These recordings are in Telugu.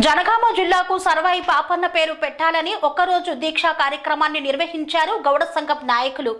జనగామ జిల్లాకు సర్వాయి పాపన్న పేరు పెట్టాలని ఒక్కరోజు దీక్షా కార్యక్రమాన్ని నిర్వహించారు గౌడ సంఘం నాయకులు.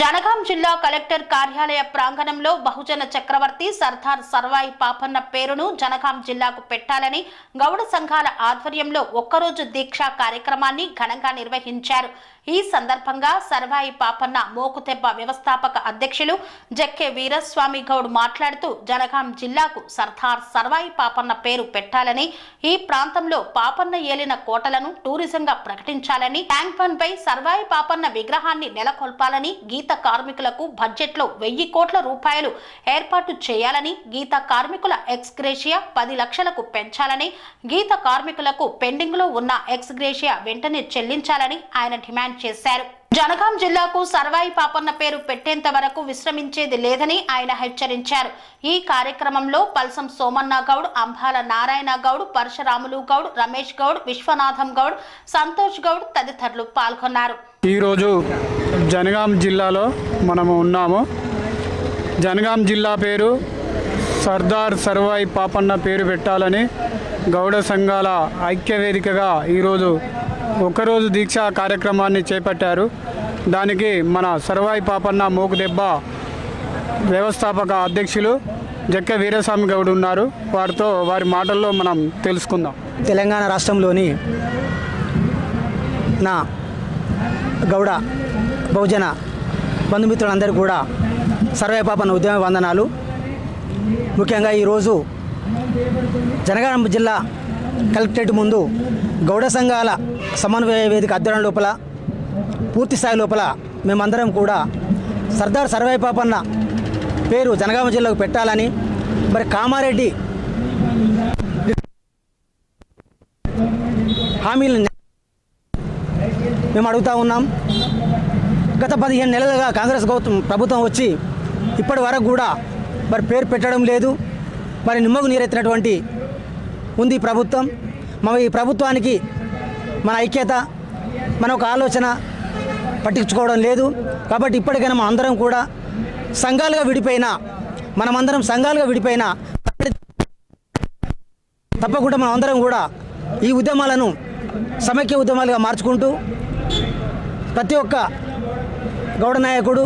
జనగాం జిల్లా కలెక్టర్ కార్యాలయ ప్రాంగణంలో బహుజన చక్రవర్తి సర్దార్ సర్వాయి పాపన్న పేరును జనగాం జిల్లాకు పెట్టాలని గౌడ సంఘాల ఆధ్వర్యంలో ఒక్కరోజు దీక్షా కార్యక్రమాన్ని ఘనంగా నిర్వహించారు. ఈ సందర్భంగా సర్వాయి పాపన్న మోకుతెబ్బ వ్యవస్థాపక అధ్యక్షులు జక్కే వీరస్వామి గౌడ్ మాట్లాడుతూ జనగాం జిల్లాకు సర్దార్ సర్వాయి పాపన్న పేరు పెట్టాలని ఈ ప్రాంతంలో పాపన్న ఏలిన కోటలను టూరిజంగా ప్రకటించాలని ట్యాంక్ బండ్ పై సర్వాయి పాపన్న విగ్రహాన్ని నెలకొల్పాలని గీత కార్మికులకు బడ్జెట్లో వెయ్యి కోట్ల రూపాయలు ఏర్పాటు చేయాలని గీత కార్మికుల ఎక్స్గ్రేషియా పది లక్షలకు పెంచాలని గీత కార్మికులకు పెండింగ్లో ఉన్న ఎక్స్గ్రేషియా వెంటనే చెల్లించాలని ఆయన డిమాండ్ చేశారు. జనగాం జిల్లాకు సర్వాయి పాపన్న పేరు పెట్టేంత వరకు విశ్రమించేది లేదని ఆయన హెచ్చరించారు. ఈ కార్యక్రమంలో పల్సం సోమన్న గౌడ్ అంబాల నారాయణ గౌడ్ పరశురాములు గౌడ్ రమేష్ గౌడ్ విశ్వనాథం గౌడ్ సంతోష్ గౌడ్ తదితరులు పాల్గొన్నారు. ఈరోజు జనగాం జిల్లాలో మనము ఉన్నాము. జనగాం జిల్లా పేరు సర్దార్ సర్వాయి పాపన్న పేరు పెట్టాలని గౌడ సంఘాల ఐక్యవేదికగా ఈరోజు ఒకరోజు దీక్ష కార్యక్రమాన్ని చేపట్టారు. దానికి మన సర్వాయి పాపన్న మూకుదెబ్బ వ్యవస్థాపక అధ్యక్షులు జక్క వీరస్వామి గౌడ్ ఉన్నారు. వారితో వారి మాటల్లో మనం తెలుసుకుందాం. తెలంగాణ రాష్ట్రంలోని నా గౌడ బహుజన బంధుమిత్రులందరూ కూడా సర్వేపాపన ఉద్యమ వందనాలు. ముఖ్యంగా ఈరోజు జనగామ జిల్లా కలెక్టరేట్ ముందు గౌడ సంఘాల సమన్వయ వేదిక అధ్యయనం లోపల పూర్తి స్థాయి లోపల మేమందరం కూడా సర్దార్ సర్వేపాపన్న పేరు జనగామ జిల్లాకు పెట్టాలని మరి కామారెడ్డి హామీలను మేము అడుగుతా ఉన్నాం. గత పదిహేను నెలలుగా కాంగ్రెస్ గౌతమ్ ప్రభుత్వం వచ్చి ఇప్పటి వరకు కూడా మరి పేరు పెట్టడం లేదు. మరి నిమ్మకు నీరెత్తినటువంటి ఉంది ప్రభుత్వం. మా ఈ ప్రభుత్వానికి మన ఐక్యత మన ఒక ఆలోచన పట్టించుకోవడం లేదు. కాబట్టి ఇప్పటికైనా మనం అందరం కూడా సంఘాలుగా విడిపోయినా మనమందరం సంఘాలుగా విడిపోయినా తప్పకుండా మనం అందరం కూడా ఈ ఉద్యమాలను సమైక్య ఉద్యమాలుగా మార్చుకుంటూ ప్రతి ఒక్క గౌడ నాయకుడు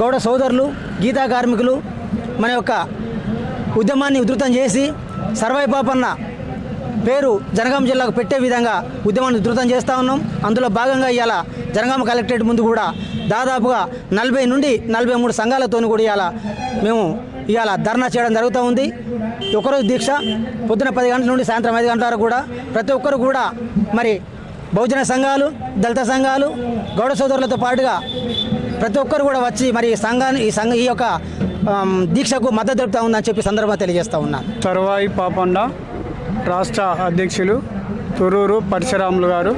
గౌడ సోదరులు గీతా కార్మికులు మన యొక్క ఉద్యమాన్ని ఉధృతం చేసి సర్వైపాపన్న పేరు జనగాం జిల్లాకు పెట్టే విధంగా ఉద్యమాన్ని ఉధృతం చేస్తూ ఉన్నాం. అందులో భాగంగా ఇవాళ జనగామ కలెక్టరేట్ ముందు కూడా దాదాపుగా నలభై నుండి నలభై మూడు సంఘాలతో కూడా ఇవాళ మేము ఇవాళ ధర్నా చేయడం జరుగుతూ ఉంది. ఒకరోజు దీక్ష పొద్దున పది గంటల నుండి సాయంత్రం ఐదు గంటల వరకు కూడా ప్రతి ఒక్కరు కూడా మరి బహుజన సంఘాలు దళిత సంఘాలు గౌడ సోదరులతో పాటుగా ప్రతి ఒక్కరు కూడా వచ్చి మరి ఈ సంఘాన్ని ఈ సంఘ ఈ యొక్క దీక్షకు మద్దతు తెలుపుతా ఉందని చెప్పి సందర్భంగా తెలియజేస్తా ఉన్నాను సర్వాయి పాపండ. రాష్ట్ర అధ్యక్షులు తురూరు పరశురాములు గారు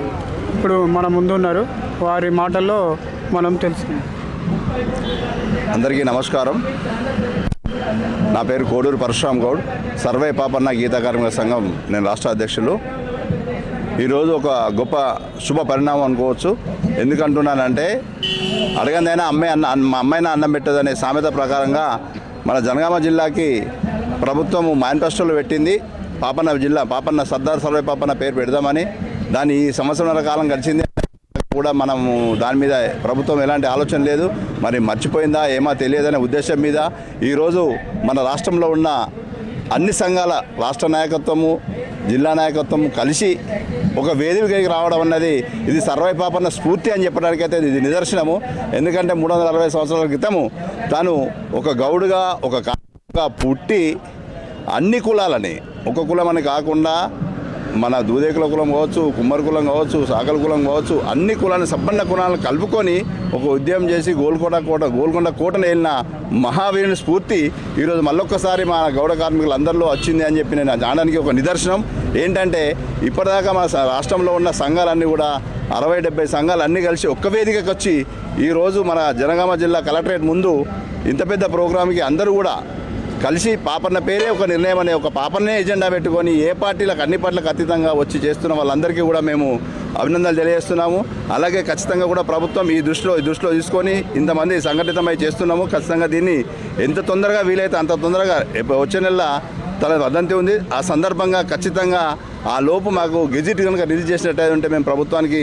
ఇప్పుడు మన ముందున్నారు వారి మాటల్లో మనం తెలుసుకుందాం. అందరికీ నమస్కారం. నా పేరు కోడూరు పరశురామ్ గౌడ్. సర్వే పాపన్న గీతా కార్మిక సంఘం నేను రాష్ట్ర అధ్యక్షులు. ఈరోజు ఒక గొప్ప శుభ పరిణామం అనుకోవచ్చు. ఎందుకంటున్నానంటే అడగందైనా అమ్మాయి అన్న మా అమ్మాయినా అన్నం పెట్టదనే సామెత ప్రకారంగా మన జనగామ జిల్లాకి ప్రభుత్వం మేనిఫెస్టోలో పెట్టింది. పాపన్న జిల్లా పాపన్న సర్దార్ సర్వే పాపన్న పేరు పెడదామని దాని ఈ సంవత్సరాల కాలం గడిచింది కూడా మనము దాని మీద ప్రభుత్వం ఎలాంటి ఆలోచన లేదు. మరి మర్చిపోయిందా ఏమో తెలియదనే ఉద్దేశం మీద ఈరోజు మన రాష్ట్రంలో ఉన్న అన్ని సంఘాల రాష్ట్ర నాయకత్వము జిల్లా నాయకత్వము కలిసి ఒక వేదికకి రావడం అన్నది ఇది సర్వే పాపన్న స్ఫూర్తి అని చెప్పడానికైతే ఇది నిదర్శనము. ఎందుకంటే మూడు వందల అరవై సంవత్సరాల క్రితము తాను ఒక గౌడుగా ఒక పుట్టి అన్ని కులాలని ఒక కులం అని కాకుండా మన దూదేకుల కులం కావచ్చు కుమ్మరి కులం కావచ్చు సాకల కులం కావచ్చు అన్ని కులాన్ని సంపన్న కులాలను కలుపుకొని ఒక ఉద్యమం చేసి గోల్కొండ కోట గోల్కొండ కోటను వెళ్ళిన మహావీరుని స్ఫూర్తి ఈరోజు మళ్ళొక్కసారి మన గౌడ కార్మికులు అందరిలో వచ్చింది అని చెప్పి నేను అనడానికి ఒక నిదర్శనం. ఏంటంటే ఇప్పటిదాకా మన రాష్ట్రంలో ఉన్న సంఘాలన్నీ కూడా అరవై డెబ్బై సంఘాలు అన్నీ కలిసి ఒక్క వేదికకు వచ్చి ఈరోజు మన జనగామ జిల్లా కలెక్టరేట్ ముందు ఇంత పెద్ద ప్రోగ్రాంకి అందరూ కూడా కలిసి పాపన్న పేరే ఒక నిర్ణయం అనే ఒక పాపన్నే ఎజెండా పెట్టుకొని ఏ పార్టీలకు అన్ని పార్టీలకు అతీతంగా వచ్చి చేస్తున్న వాళ్ళందరికీ కూడా మేము అభినందనలు తెలియజేస్తున్నాము. అలాగే ఖచ్చితంగా కూడా ప్రభుత్వం ఈ దృష్టిలో ఈ దృష్టిలో తీసుకొని ఇంతమంది సంఘటితమై చేస్తున్నాము. ఖచ్చితంగా దీన్ని ఎంత తొందరగా వీలైతే అంత తొందరగా వచ్చే నెల తన వదంతి ఉంది. ఆ సందర్భంగా ఖచ్చితంగా ఆ లోపు మాకు గెజిట్ కనుక రిలీజ్ చేసినట్టు ఉంటే మేము ప్రభుత్వానికి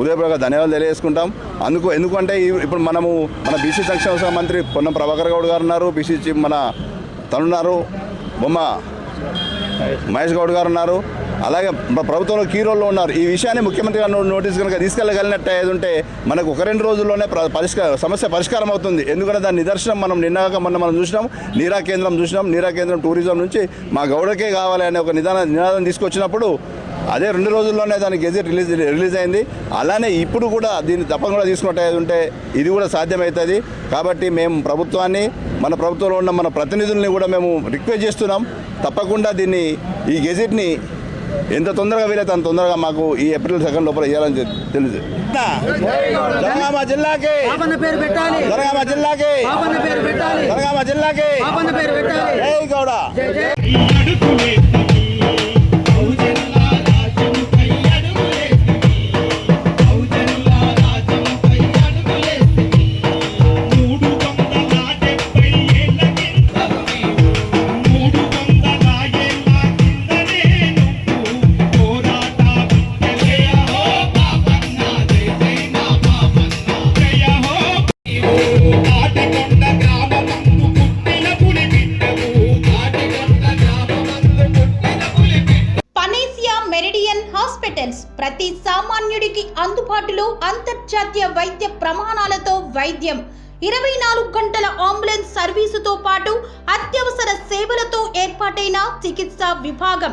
ఉదయపూర్వక ధన్యవాదాలు తెలియజేసుకుంటాం. అందుకు ఎందుకంటే ఇప్పుడు మనము మన బీసీ సంక్షేమ శాఖ మంత్రి పొన్నం ప్రభాకర్ గౌడ్ గారు ఉన్నారు. బీసీ మన తనున్నారు. బొమ్మ మహేష్ గౌడ్ గారు ఉన్నారు అలాగే ప్రభుత్వంలో కీ రోల్లో ఉన్నారు. ఈ విషయాన్ని ముఖ్యమంత్రి గారు నోటీస్ కనుక తీసుకెళ్ళగలిగినట్టు అయ్యేది ఉంటే మనకు ఒక రెండు రోజుల్లోనే పరిష్కార సమస్య పరిష్కారం అవుతుంది. ఎందుకంటే దాని నిదర్శనం మనం నిన్నగా మొన్న మనం చూసినాం. నీరా కేంద్రం చూసినాం. నీరా కేంద్రం టూరిజం నుంచి మా గౌడకే కావాలి అనే ఒక నిదాన నినాదం తీసుకొచ్చినప్పుడు అదే రెండు రోజుల్లోనే దాని గెజెట్ రిలీజ్ రిలీజ్ అయింది. అలానే ఇప్పుడు కూడా దీన్ని తప్పకుండా తీసుకున్నట్టు ఉంటే ఇది కూడా సాధ్యమవుతుంది. కాబట్టి మేము ప్రభుత్వాన్ని మన ప్రభుత్వంలో ఉన్న మన ప్రతినిధుల్ని కూడా మేము రిక్వెస్ట్ చేస్తున్నాం. తప్పకుండా దీన్ని ఈ గెజెట్ని ఎంత తొందరగా వీలైతే అంత తొందరగా మాకు ఈ ఏప్రిల్ సెకండ్ లోపల ఇవ్వాలని తెలుసు జనగామ జిల్లాకి! జనగామ జిల్లాకి! జనగామ జిల్లాకి! పాపన్న పేరు పెట్టాలి. జై గౌడ! అందుబాటులో అంతర్జాతీయ వైద్య ప్రమాణాలతో వైద్యం. ఇరవై నాలుగు గంటల అంబులెన్స్ సర్వీసుతో పాటు అత్యవసర సేవలతో ఏర్పాటైన చికిత్సా విభాగం.